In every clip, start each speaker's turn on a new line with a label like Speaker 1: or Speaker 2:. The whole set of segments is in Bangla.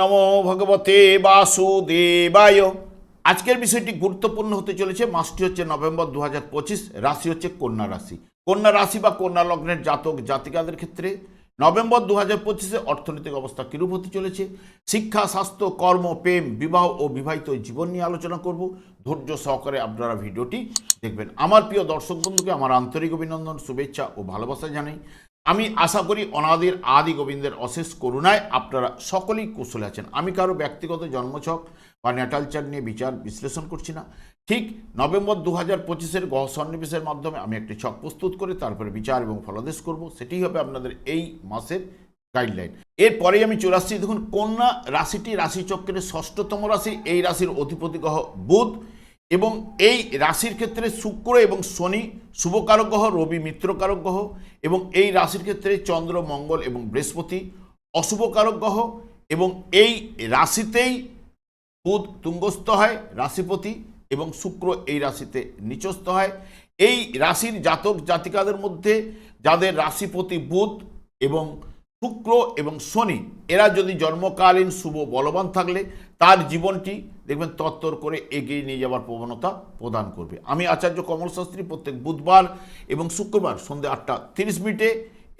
Speaker 1: নমো ভগবতে বাসুদেবায়। আজকের বিষয়টি গুরুত্বপূর্ণ হতে চলেছে। মাসটি হচ্ছে নভেম্বর দু হাজার পঁচিশ, রাশি হচ্ছে কন্যা রাশি। কন্যা রাশি বা কন্যা লগ্নের জাতক, জাতিকাদের ক্ষেত্রে নভেম্বর দু হাজার পঁচিশে অর্থনৈতিক অবস্থা কিরূপ হতে চলেছে? শিক্ষা, স্বাস্থ্য, কর্ম, প্রেম, বিবাহ ও বিবাহিত জীবন নিয়ে আলোচনা করব। ধৈর্য সহকারে আপনারা ভিডিওটি দেখবেন। আমার প্রিয় দর্শক বন্ধুকে আমার আন্তরিক অভিনন্দন, শুভেচ্ছা ও ভালোবাসা জানাই। আমি আশা করি অনাদির আদি গোবিন্দের অশেষ করুণায় আপনারা সকলেই কুশলে আছেন। আমি কারও ব্যক্তিগত জন্মছক বা ন্যাটালচার নিয়ে বিচার বিশ্লেষণ করছি না। ঠিক নভেম্বর দু হাজার পঁচিশের গহ সন্নিবেশের মাধ্যমে আমি একটি ছক প্রস্তুত করে তারপরে বিচার এবং ফলাদেশ করব। সেটি হবে আপনাদের এই মাসের গাইডলাইন এরপরেই আমি চলে আসছি দেখুন, কন্যা রাশিটি রাশিচক্রের ষষ্ঠতম রাশি, এই রাশির অধিপতি গ্রহ বুধ। এবং এই রাশির ক্ষেত্রে শুক্র এবং শনি শুভকারক গ্রহ, রবি মিত্রকারক গ্রহ এবং এই রাশির ক্ষেত্রে চন্দ্র, মঙ্গল এবং বৃহস্পতি অশুভকারক গ্রহ এবং এই রাশিতেই বুধ তুঙ্গস্থ হয়, রাশিপতি এবং শুক্র এই রাশিতে নিচস্থ হয়। এই রাশির জাতক জাতিকাদের মধ্যে যাদের রাশিপতি বুধ এবং শুক্র এবং শনি, এরা যদি জন্মকালীন শুভ বলবান থাকলে তার জীবনটি দেখবেন তত্তর করে এগিয়ে নিয়ে যাওয়ার প্রবণতা প্রদান করবে। আমি আচার্য কমল শাস্ত্রী প্রত্যেক বুধবার এবং শুক্রবার সন্ধ্যে আটটা তিরিশ মিনিটে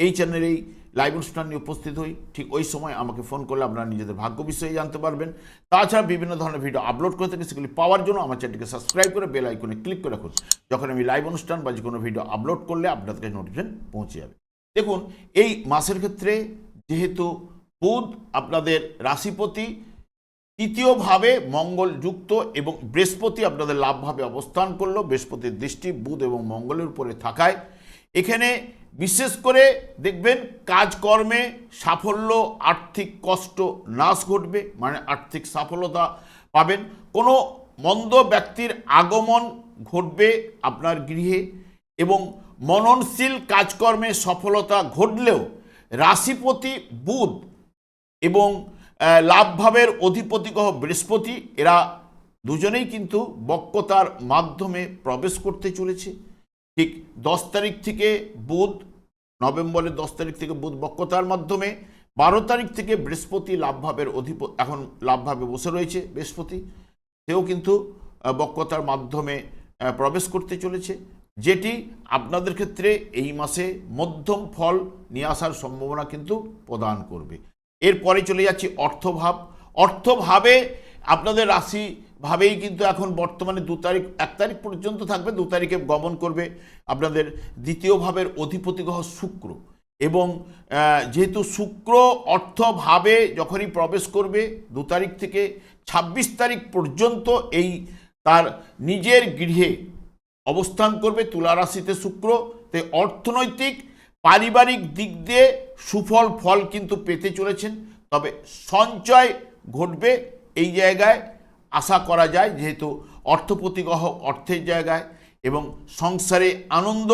Speaker 1: এই চ্যানেলে এই লাইভ অনুষ্ঠান নিয়ে উপস্থিত হই। ঠিক ওই সময় আমাকে ফোন করলে আপনারা নিজেদের ভাগ্য বিষয়ে জানতে পারবেন। তাছাড়া বিভিন্ন ধরনের ভিডিও আপলোড করে থাকি, সেগুলি পাওয়ার জন্য আমার চ্যানেলটিকে সাবস্ক্রাইব করে বেল আইকনে ক্লিক করে রাখুন। যখন আমি লাইভ অনুষ্ঠান বা যে কোনো ভিডিও আপলোড করলে আপনাদের কাছে নোটিফিকেশন পৌঁছে যাবে। দেখুন, এই মাসের ক্ষেত্রে যেহেতু বুধ আপনাদের রাশিপতি, তৃতীয়ভাবে মঙ্গল যুক্ত এবং বৃহস্পতি আপনাদের লাভভাবে অবস্থান করল, বৃহস্পতির দৃষ্টি বুধ এবং মঙ্গলের উপরে থাকায়। এখানে বিশেষ করে দেখবেন, কাজকর্মে সাফল্য, আর্থিক কষ্ট নাশ ঘটবে মানে আর্থিক সাফলতা পাবেন। কোনো মন্দ ব্যক্তির আগমন ঘটবে আপনার গৃহে এবং মননশীল কাজকর্মে সফলতা ঘটলেও রাশিপতি বুধ এবং লাভভাবের অধিপতি গ্রহ বৃহস্পতি এরা দুজনেই কিন্তু বক্রতার মাধ্যমে প্রবেশ করতে চলেছে। ঠিক দশ তারিখ থেকে বুধ নভেম্বরের দশ তারিখ থেকে বুধ বক্রতার মাধ্যমে বারো তারিখ থেকে বৃহস্পতি লাভভাবের অধিপ এখন লাভভাবে বসে রয়েছে বৃহস্পতি। সেও কিন্তু আহ, বক্রতার মাধ্যমে প্রবেশ করতে চলেছে। যেটি আপনাদের ক্ষেত্রে এই মাসে মধ্যম ফল নিয়ে আসার সম্ভাবনা কিন্তু প্রদান করবে। এরপরে চলে যাচ্ছি অর্থভাব। অর্থভাবে আপনাদের রাশি ভাবেই কিন্তু এখন বর্তমানে দু তারিখ, এক তারিখ পর্যন্ত থাকবে, দু তারিখে গমন করবে আপনাদের দ্বিতীয় ভাবের অধিপতি গ্রহ শুক্র। এবং যেহেতু শুক্র অর্থভাবে যখনই প্রবেশ করবে দু তারিখ থেকে ২৬ তারিখ পর্যন্ত এই তার নিজের গৃহে অবস্থান করবে তুলা রাশিতে শুক্র তাই অর্থনৈতিক, পারিবারিক দিক দিয়ে সুফল, ফল কিন্তু পেতে চলেছেন। তবে সঞ্চয় ঘটবে এই জায়গায়, আশা করা যায় যেহেতু অর্থপতি গ্রহ অর্থের জায়গায় এবং সংসারে আনন্দ,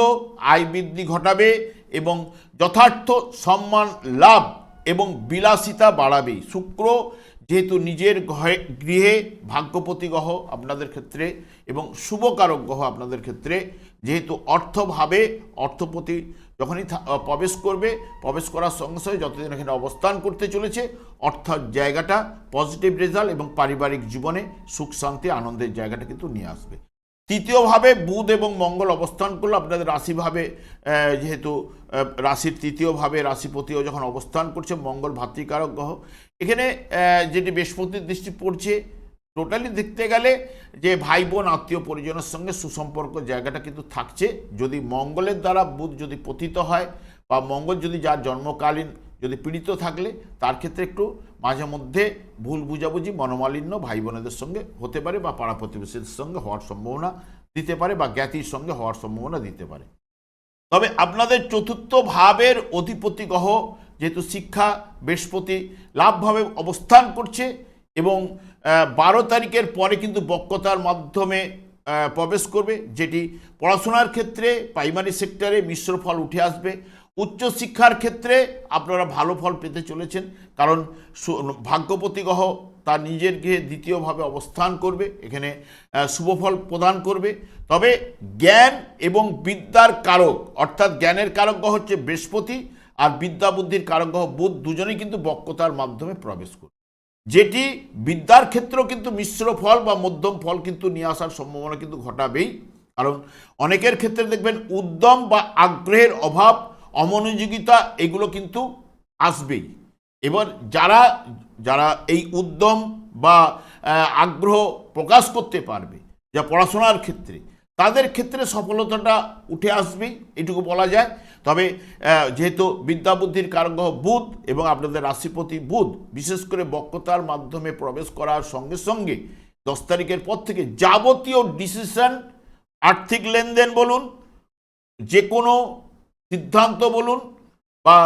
Speaker 1: আয় বৃদ্ধি ঘটাবে এবং যথার্থ সম্মান, লাভ এবং বিলাসিতা বাড়াবে। শুক্র যেহেতু নিজের ঘরে গৃহে ভাগ্যপতি গ্রহ আপনাদের ক্ষেত্রে এবং শুভকারক গ্রহ আপনাদের ক্ষেত্রে, যেহেতু অর্থভাবে অর্থপতি যখনই প্রবেশ করবে, প্রবেশ করার সঙ্গে সঙ্গে যতদিন এখানে অবস্থান করতে চলেছে, অর্থাৎ জায়গাটা পজিটিভ রেজাল্ট এবং পারিবারিক জীবনে সুখ, শান্তি, আনন্দের জায়গাটা কিন্তু নিয়ে আসবে। তৃতীয়ভাবে বুধ এবং মঙ্গল অবস্থান করল। আপনাদের রাশিভাবে যেহেতু রাশির তৃতীয়ভাবে রাশিপতিও যখন অবস্থান করছে, মঙ্গল ভাতৃকারক গ্রহ। এখানে যেটি বৃহস্পতির দৃষ্টি পড়ছে, টোটালি দেখতে গেলে যে ভাই বোন আত্মীয় পরিজনের সঙ্গে সুসম্পর্ক জায়গাটা কিন্তু থাকছে। যদি মঙ্গলের দ্বারা বুধ যদি পতিত হয় বা মঙ্গল যদি যার জন্মকালীন যদি পীড়িত থাকলে তার ক্ষেত্রে একটু মাঝে মধ্যে ভুল বুঝাবুঝি, মনোমালিন্য ভাই বোনেদের সঙ্গে হতে পারে বা পাড়া প্রতিবেশীদের সঙ্গে হওয়ার সম্ভাবনা দিতে পারে বা জ্ঞাতির সঙ্গে হওয়ার সম্ভাবনা দিতে পারে। তবে আপনাদের চতুর্থ ভাবের অধিপতি গ্রহ যেহেতু শিক্ষা, বৃহস্পতি লাভভাবে অবস্থান করছে এবং বারো তারিখের পরে কিন্তু বক্রতার মাধ্যমে প্রবেশ করবে, যেটি পড়াশোনার ক্ষেত্রে প্রাইমারি সেক্টরে মিশ্র ফল উঠে আসবে। উচ্চশিক্ষার ক্ষেত্রে আপনারা ভালো ফল পেতে চলেছেন, কারণ সু- ভাগ্যপতি গ্রহ তার নিজের গৃহে দ্বিতীয়ভাবে অবস্থান করবে, এখানে শুভফল প্রদান করবে। তবে জ্ঞান এবং বিদ্যার কারক, অর্থাৎ জ্ঞানের কারক গ্রহ হচ্ছে বৃহস্পতি আর বিদ্যা বুদ্ধির কারক গ্রহ বুধ দুজনেই কিন্তু বক্রতার মাধ্যমে প্রবেশ করবে। যেটি বিদ্যার ক্ষেত্রেও কিন্তু মিশ্র ফল বা মধ্যম ফল কিন্তু নিয়ে আসার সম্ভাবনা কিন্তু ঘটাবেই। কারণ অনেকের ক্ষেত্রে দেখবেন উদ্যম বা আগ্রহের অভাব অমনোযোগিতা, এগুলো কিন্তু আসবেই। এবার যারা যারা এই উদ্যম বা আগ্রহ প্রকাশ করতে পারবে, যা পড়াশোনার ক্ষেত্রে, তাদের ক্ষেত্রে সফলতাটা উঠে আসবেই, এটুকু বলা যায়। তবে যেহেতু বিদ্যাবুদ্ধির কারগ্রহ বুধ এবং আপনাদের রাশিপতি বুধ, বিশেষ করে বক্রতার মাধ্যমে প্রবেশ করার সঙ্গে সঙ্গে দশ তারিখের পর থেকে যাবতীয় ডিসিশন আর্থিক লেনদেন বলুন যে কোনো সিদ্ধান্ত বলুন বা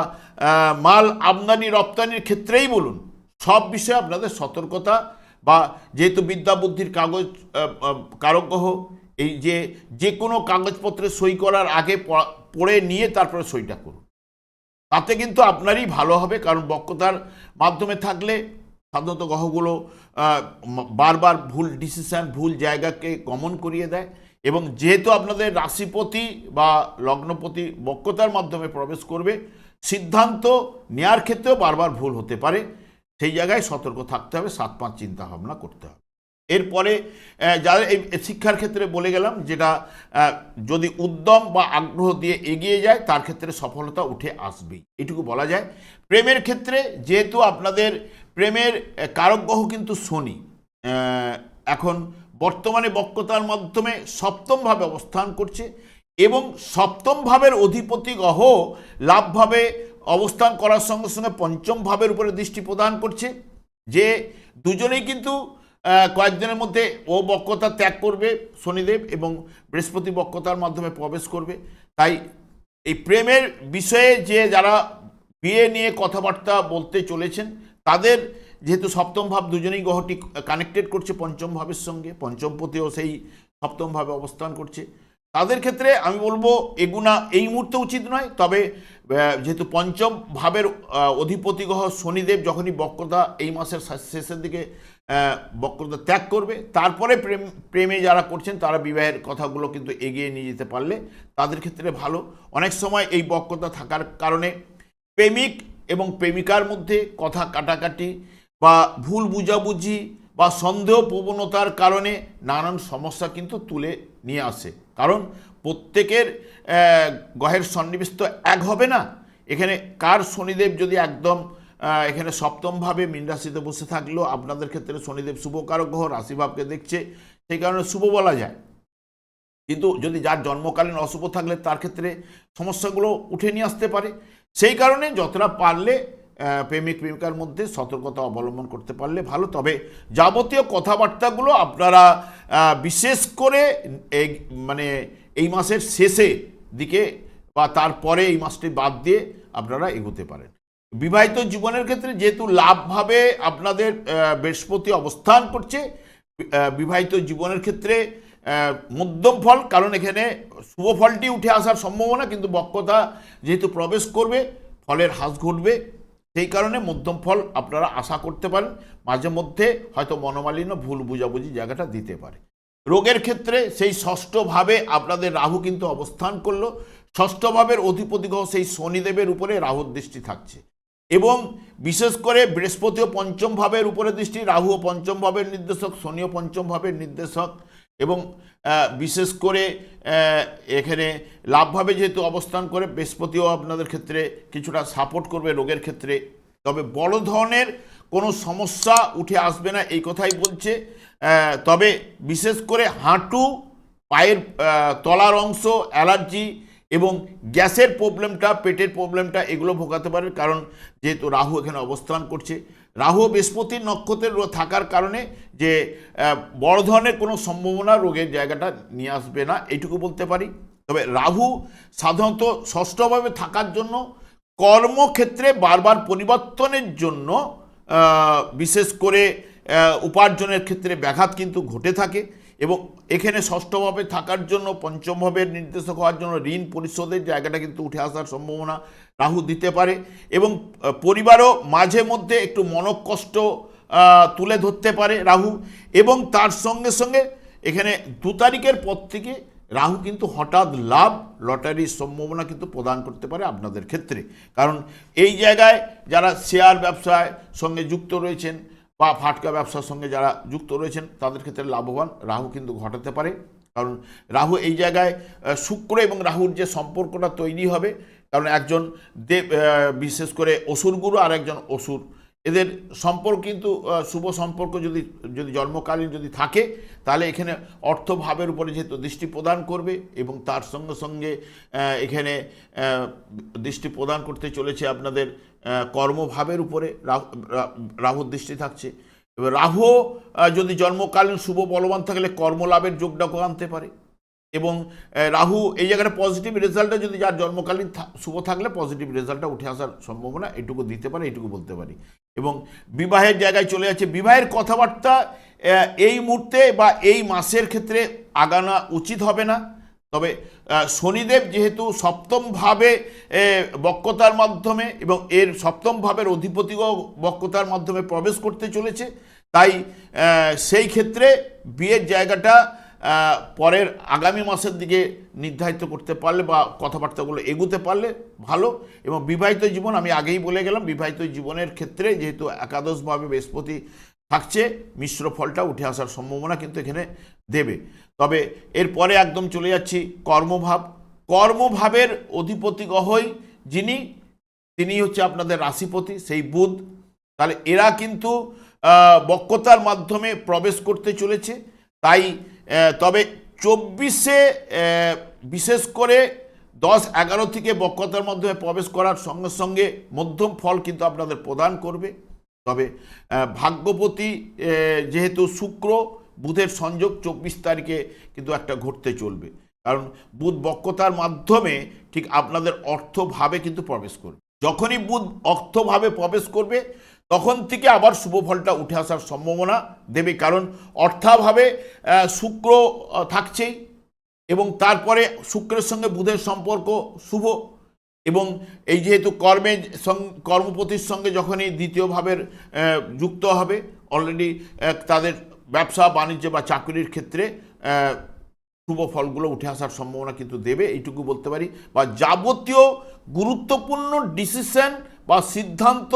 Speaker 1: মাল আমদানি, রপ্তানির ক্ষেত্রেই বলুন, সব বিষয়ে আপনাদের সতর্কতা বা, যেহেতু বিদ্যা বুদ্ধির কাগজ কারকগ্রহ, এই যে যে কোনো কাগজপত্রে সই করার আগে পড়ে নিয়ে তারপরে সইটা করুন। তাতে কিন্তু আপনারই ভালো হবে, কারণ বক্রতার মাধ্যমে থাকলে সাধারণত গ্রহগুলো বারবার ভুল ডিসিশন, ভুল জায়গাকে গমন করিয়ে দেয়। এবং যেহেতু আপনাদের রাশিপতি বা লগ্নপতি বক্রতার মাধ্যমে প্রবেশ করবে, সিদ্ধান্ত নেয়ার ক্ষেত্রেও বারবার ভুল হতে পারে। সেই জায়গায় সতর্ক থাকতে হবে, সাত পাঁচ চিন্তা ভাবনা করতে হবে। এরপরে যারা এই শিক্ষার ক্ষেত্রে বলে গেলাম, যেটা যদি উদ্যম বা আগ্রহ দিয়ে এগিয়ে যায়, তার ক্ষেত্রে সফলতা উঠে আসবেই। এটুকু বলা যায়। প্রেমের ক্ষেত্রে যেহেতু আপনাদের প্রেমের কারকগ্রহ কিন্তু শনি এখন বর্তমানে বক্রতার মাধ্যমে সপ্তমভাবে অবস্থান করছে এবং সপ্তম ভাবের অধিপতি গ্রহ লাভভাবে অবস্থান করার সঙ্গে সঙ্গে পঞ্চম ভাবের উপরে দৃষ্টি প্রদান করছে যে দুজনেই কিন্তু কয়েকদিনের মধ্যে ও বক্রতা ত্যাগ করবে শনিদেব এবং বৃহস্পতি বক্রতার মাধ্যমে প্রবেশ করবে। তাই এই প্রেমের বিষয়ে যে যারা বিয়ে নিয়ে কথাবার্তা বলতে চলেছেন, তাদের যেহেতু সপ্তম ভাব দুজনেই গ্রহটি কানেক্টেড করছে পঞ্চম ভাবের সঙ্গে পঞ্চমপতিও সেই সপ্তম ভাবে অবস্থান করছে। তাদের ক্ষেত্রে আমি বলব এগুনা এই মুহূর্তে উচিত নয়, তবে যেহেতু পঞ্চম ভাবের অধিপতি গ্রহ শনিদেব যখনই বক্রতা এই মাসের শেষের দিকে বক্রতা ত্যাগ করবে, তারপরে প্রেম, প্রেমে যারা করছেন তারা বিবাহের কথাগুলো কিন্তু এগিয়ে নিয়ে যেতে পারলে তাদের ক্ষেত্রে ভালো। অনেক সময় এই বক্রতা থাকার কারণে প্রেমিক এবং প্রেমিকার মধ্যে কথা কাটাকাটি বা ভুল বুঝাবুঝি বা সন্দেহ প্রবণতার কারণে নানান সমস্যা কিন্তু তুলে নিয়ে আসে। কারণ প্রত্যেকের গ্রহের সন্নিবেশ তো এক হবে না। এখানে কার শনিদেব যদি একদম এখানে সপ্তমভাবে মীন রাশিতে বসে থাকলেও আপনাদের ক্ষেত্রে শনিদেব শুভকারক গ্রহ, রাশিভাবকে দেখছে, সেই কারণে শুভ বলা যায়। কিন্তু যদি যার জন্মকালীন অশুভ থাকলে তার ক্ষেত্রে সমস্যাগুলো উঠে নিয়ে আসতে পারে। সেই কারণে যতটা পারলে প্রেমিক প্রেমিকার মধ্যে সতর্কতা অবলম্বন করতে পারলে ভালো। তবে যাবতীয় কথাবার্তাগুলো আপনারা বিশেষ করে মানে এই মাসের শেষে দিকে বা তারপরে এই মাসটি বাদ দিয়ে আপনারা এগোতে পারেন। বিবাহিত জীবনের ক্ষেত্রে যেহেতু লাভভাবে আপনাদের বৃহস্পতি অবস্থান করছে বিবাহিত জীবনের ক্ষেত্রে মধ্যম ফল, কারণ এখানে শুভ ফলটি উঠে আসার সম্ভাবনা, কিন্তু বক্রতা যেহেতু প্রবেশ করবে, ফলের হ্রাস ঘটবে সেই কারণে মধ্যম ফল আপনারা আশা করতে পারেন। মাঝে মধ্যে হয়তো মনোমালিন্য, ভুল বুঝাবুঝি জায়গাটা দিতে পারে। রোগের ক্ষেত্রে সেই ষষ্ঠভাবে আপনাদের রাহু কিন্তু অবস্থান করল। ষষ্ঠ ভাবের অধিপতি গ্রহ সেই শনিদেবের উপরে রাহুর দৃষ্টি থাকছে। এবং বিশেষ করে বৃহস্পতিও পঞ্চম ভাবের উপরে দৃষ্টি রাহুও পঞ্চম ভাবের নির্দেশক শনিও পঞ্চম ভাবের নির্দেশক। এবং বিশেষ করে এখানে লাভভাবে যেহেতু অবস্থান করে, বৃহস্পতিও আপনাদের ক্ষেত্রে কিছুটা সাপোর্ট করবে রোগের ক্ষেত্রে। তবে বড় ধরনের কোনো সমস্যা উঠে আসবে না, এই কথাই বলছে। তবে বিশেষ করে হাঁটু, পায়ের তলার অংশ, অ্যালার্জি এবং গ্যাসের প্রবলেমটা, পেটের প্রবলেমটা এগুলো ভোগাতে পারে কারণ যেহেতু রাহু এখানে অবস্থান করছে রাহু বৃহস্পতির নক্ষত্রের থাকার কারণে যে বড় ধরনের কোনো সম্ভাবনা রোগের জায়গাটা নিয়ে আসবে না, এইটুকু বলতে পারি। তবে রাহু সাধারণত ষষ্ঠভাবে থাকার জন্য কর্মক্ষেত্রে বারবার পরিবর্তনের জন্য বিশেষ করে উপার্জনের ক্ষেত্রে ব্যাঘাত কিন্তু ঘটে থাকে। এবং এখানে ষষ্ঠভাবে থাকার জন্য পঞ্চমভাবের নির্দেশক হওয়ার জন্য ঋণ পরিশোধের জায়গাটা কিন্তু উঠে আসার সম্ভাবনা রাহু দিতে পারে এবং পরিবারও মাঝে মধ্যে একটু মনকষ্ট তুলে ধরতে পারে রাহু এবং তার সঙ্গে সঙ্গে এখানে দু তারিখের পর থেকে রাহু কিন্তু হঠাৎ লাভ, লটারির সম্ভাবনা কিন্তু প্রদান করতে পারে আপনাদের ক্ষেত্রে। কারণ এই জায়গায় যারা শেয়ার ব্যবসায় সঙ্গে যুক্ত রয়েছেন বা ফাটকা ব্যবসার সঙ্গে যারা যুক্ত রয়েছেন, তাদের ক্ষেত্রে লাভবান রাহু কিন্তু ঘটাতে পারে। কারণ রাহু এই জায়গায় শুক্র এবং রাহুর যে সম্পর্কটা তৈরি হবে, কারণ একজন দেব বিশেষ করে অসুরগুরু আর একজন অসুর। এদের সম্পর্ক কিন্তু শুভ সম্পর্ক যদি যদি জন্মকালীন যদি থাকে, তাহলে এখানে অর্থভাবের উপরে যেহেতু দৃষ্টি প্রদান করবে এবং তার সঙ্গে সঙ্গে এখানে দৃষ্টি প্রদান করতে চলেছে আপনাদের কর্মভাবের উপরে রাহু- রাহুর দৃষ্টি থাকছে। এবার রাহু যদি জন্মকালীন শুভ বলবান থাকলে কর্মলাভের যোগটাকে আনতে পারে এবং রাহু এই জায়গাটা পজিটিভ রেজাল্টটা যদি যার জন্মকালীন শুভ থাকলে পজিটিভ রেজাল্টটা উঠে আসার সম্ভাবনা এটুকু দিতে পারে, এটুকু বলতে পারি। এবং বিবাহের জায়গায় চলে যাচ্ছে। বিবাহের কথাবার্তা এই মুহূর্তে বা এই মাসের ক্ষেত্রে আগানো উচিত হবে না। তবে শনিদেব যেহেতু সপ্তমভাবে বক্রতার মাধ্যমে এবং এর সপ্তম ভাবের অধিপতিও বক্রতার মাধ্যমে প্রবেশ করতে চলেছে। তাই সেই ক্ষেত্রে বিয়ের জায়গাটা পরের আগামী মাসের দিকে নির্ধারিত করতে পারলে বা কথাবার্তাগুলো এগুতে পারলে ভালো এবং বিবাহিত জীবন আমি আগেই বলে গেলাম, বিবাহিত জীবনের ক্ষেত্রে যেহেতু একাদশভাবে বৃহস্পতি থাকছে, মিশ্র ফলটা উঠে আসার সম্ভাবনা কিন্তু এখানে দেবে। তবে এরপরে একদম চলে যাচ্ছি কর্মভাব। কর্মভাবের অধিপতি গহই যিনি, তিনি হচ্ছে আপনাদের রাশিপতি, সেই বুধ। তাহলে এরা কিন্তু বক্রতার মাধ্যমে প্রবেশ করতে চলেছে। তাই তবে চব্বিশে বিশেষ করে দশ এগারো থেকে বক্রতার মাধ্যমে প্রবেশ করার সঙ্গে সঙ্গে মধ্যম ফল কিন্তু আপনাদের প্রদান করবে। তবে ভাগ্যপতি যেহেতু শুক্র, বুধের সংযোগ চব্বিশ তারিখে কিন্তু একটা ঘটতে চলবে। কারণ বুধ বক্রতার মাধ্যমে ঠিক আপনাদের অর্থভাবে কিন্তু প্রবেশ করবে। যখনই বুধ অর্থভাবে প্রবেশ করবে, তখন থেকে আবার শুভ ফলটা উঠে আসার সম্ভাবনা দেবে। কারণ অর্থাভাবে শুক্র থাকছেই এবং তারপরে শুক্রের সঙ্গে বুধের সম্পর্ক শুভ এবং এই যেহেতু কর্মের কর্মপতির সঙ্গে যখনই দ্বিতীয় ভাবের যুক্ত হবে অলরেডি তাদের ব্যবসা, বাণিজ্য বা চাকরির ক্ষেত্রে শুভ ফলগুলো উঠে আসার সম্ভাবনা কিন্তু দেবে, এইটুকু বলতে পারি। বা যাবতীয় গুরুত্বপূর্ণ ডিসিশন বা সিদ্ধান্ত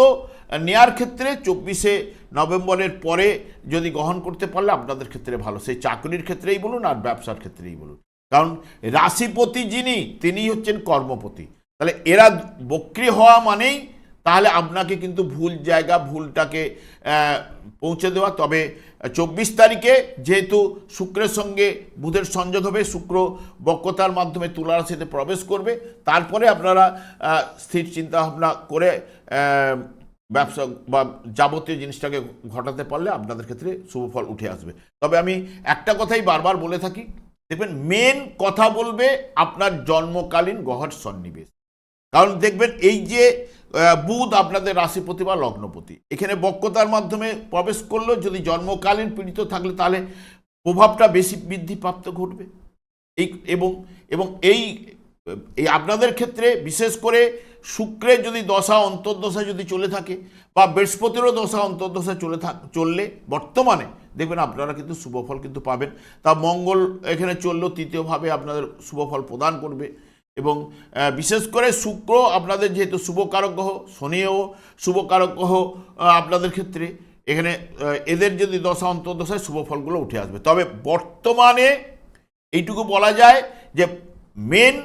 Speaker 1: নেয়ার ক্ষেত্রে চব্বিশে নভেম্বরের পরে যদি গ্রহণ করতে পারলে আপনাদের ক্ষেত্রে ভালো। সেই চাকরির ক্ষেত্রেই বলুন আর ব্যবসার ক্ষেত্রেই বলুন। কারণ রাশিপতি যিনি তিনি হচ্ছেন কর্মপতি। তাহলে এরা বক্রি হওয়া মানেই তাহলে আপনাকে কিন্তু ভুল জায়গা, ভুলটাকে পৌঁছে দেওয়া। তবে চব্বিশ তারিখে যেহেতু শুক্রের সঙ্গে বুধের সংযোগ হবে, শুক্র বক্রতার মাধ্যমে তুলা রাশিতে প্রবেশ করবে, তারপরে আপনারা স্থির চিন্তা ভাবনা করে ব্যবসা বা যাবতীয় জিনিসটাকে ঘটাতে পারলে আপনাদের ক্ষেত্রে শুভ ফল উঠে আসবে। তবে আমি একটা কথাই বারবার বলে থাকি, দেখবেন মেন কথা বলবে আপনার জন্মকালীন গহর সন্নিবেশ। কারণ দেখবেন এই যে বুধ আপনাদের রাশিপতি বা লগ্নপতি। এখানে বক্রতার মাধ্যমে প্রবেশ করল, যদি জন্মকালীন পীড়িত থাকলে তাহলে প্রভাবটা বেশি বৃদ্ধি প্রাপ্ত ঘটবে। এই এবং এবং এই এই আপনাদের ক্ষেত্রে বিশেষ করে শুক্রের যদি দশা, অন্তর্দশা যদি চলে থাকে বা বৃহস্পতিরও দশা, অন্তর্দশা চলে থাক, চললে বর্তমানে দেখবেন আপনারা কিন্তু শুভফল কিন্তু পাবেন। তা মঙ্গল এখানে চললেও তৃতীয়ভাবে আপনাদের শুভফল প্রদান করবে। এবং বিশেষ করে শুক্র আপনাদের যেহেতু শুভকারক গ্রহ, শনিও শুভকারক গ্রহ আপনাদের ক্ষেত্রে এখানে এদের যদি দশা, অন্তর্দশায় শুভ ফলগুলো উঠে আসবে। তবে বর্তমানে এইটুকু বলা যায় যে মেন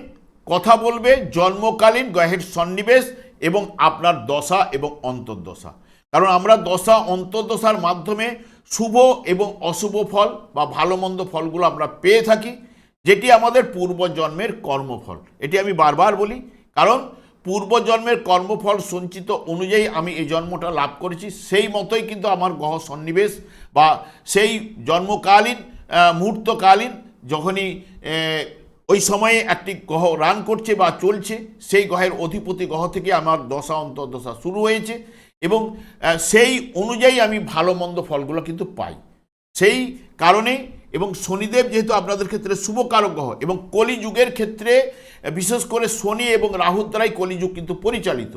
Speaker 1: কথা বলবে জন্মকালীন গ্রহের সন্নিবেশ এবং আপনার দশা এবং অন্তর্দশা। কারণ আমরা দশা, অন্তর্দশার মাধ্যমে শুভ এবং অশুভ ফল বা ভালো মন্দ ফলগুলো আমরা পেয়ে থাকি। যেটি আমাদের পূর্বজন্মের কর্মফল। এটি আমি বারবার বলি, কারণ পূর্বজন্মের কর্মফল সঞ্চিত অনুযায়ী আমি এই জন্মটা লাভ করেছি। সেই মতোই কিন্তু আমার গ্রহ সন্নিবেশ বা সেই জন্মকালীন মুহূর্তকালীন যখনই ওই সময়ে একটি গ্রহ রান করছে বা চলছে, সেই গ্রহের অধিপতি গ্রহ থেকে আমার দশা অন্তর্দশা শুরু হয়েছে এবং সেই অনুযায়ী আমি ভালো মন্দ ফলগুলো কিন্তু পাই। সেই কারণে এবং শনিদেব যেহেতু আপনাদের ক্ষেত্রে শুভকারক গ্রহ, এবং কলিযুগের ক্ষেত্রে বিশেষ করে শনি এবং রাহুর দ্বারাই কলিযুগ কিন্তু পরিচালিত।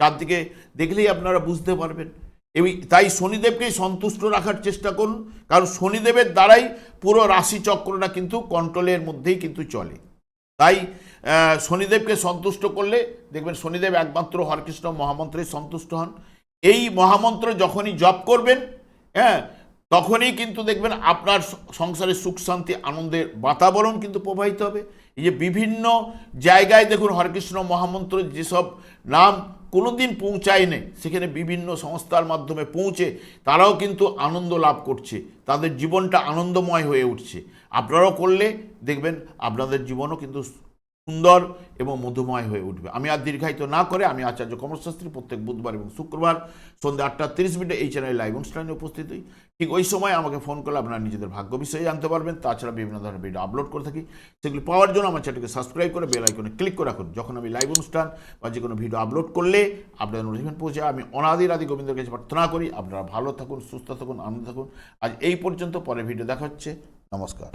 Speaker 1: তার দিকে দেখলেই আপনারা বুঝতে পারবেন। এবং, তাই শনিদেবকেই সন্তুষ্ট রাখার চেষ্টা করুন, কারণ শনিদেবের দ্বারাই পুরো রাশি চক্রটা কিন্তু কন্ট্রোলের মধ্যেই কিন্তু চলে। তাই শনিদেবকে সন্তুষ্ট করলে, দেখবেন শনিদেব একমাত্র হরকৃষ্ণ মহামন্ত্রে সন্তুষ্ট হন। এই মহামন্ত্র যখনই জপ করবেন হ্যাঁ তখনই কিন্তু দেখবেন আপনার সংসারে সুখ, শান্তি, আনন্দের বাতাবরণ কিন্তু প্রবাহিত হবে। এই যে বিভিন্ন জায়গায় দেখুন হরেকৃষ্ণ মহামন্ত্র যেসব নাম কোনোদিন পৌঁছায় নেই, সেখানে বিভিন্ন সংস্থার মাধ্যমে পৌঁছে তারাও কিন্তু আনন্দ লাভ করছে। তাদের জীবনটা আনন্দময় হয়ে উঠছে। আপনারাও করলে দেখবেন আপনাদের জীবনও কিন্তু সুন্দর এবং মধুময় হয়ে উঠবে। আমি আর দীর্ঘায়িত না করে আমি আচার্য কমলশাস্ত্রী প্রত্যেক বুধবার এবং শুক্রবার সন্ধ্যা আটটা তিরিশ মিনিটে এই চ্যানেলে লাইভ অনুষ্ঠানে উপস্থিত হই। ঠিক ওই সময় আমাকে ফোন করলে আপনারা নিজেদের ভাগ্য বিষয়ে জানতে পারবেন। তাছাড়া বিভিন্ন ধরনের ভিডিও আপলোড করে থাকি। সেগুলি পাওয়ার জন্য আমার চ্যানেলকে সাবস্ক্রাইব করে বেল আইকনে ক্লিক করে রাখুন। যখন আমি লাইভ অনুষ্ঠান বা যে কোনো ভিডিও আপলোড করলে আপনাদের নোটিফিকেশন পৌঁছে আমি অনাদির আদি গোবিন্দের কাছে প্রার্থনা করি, আপনারা ভালো থাকুন, সুস্থ থাকুন, আনন্দ থাকুন। আজ এই পর্যন্ত পরে ভিডিও দেখা হচ্ছে। নমস্কার।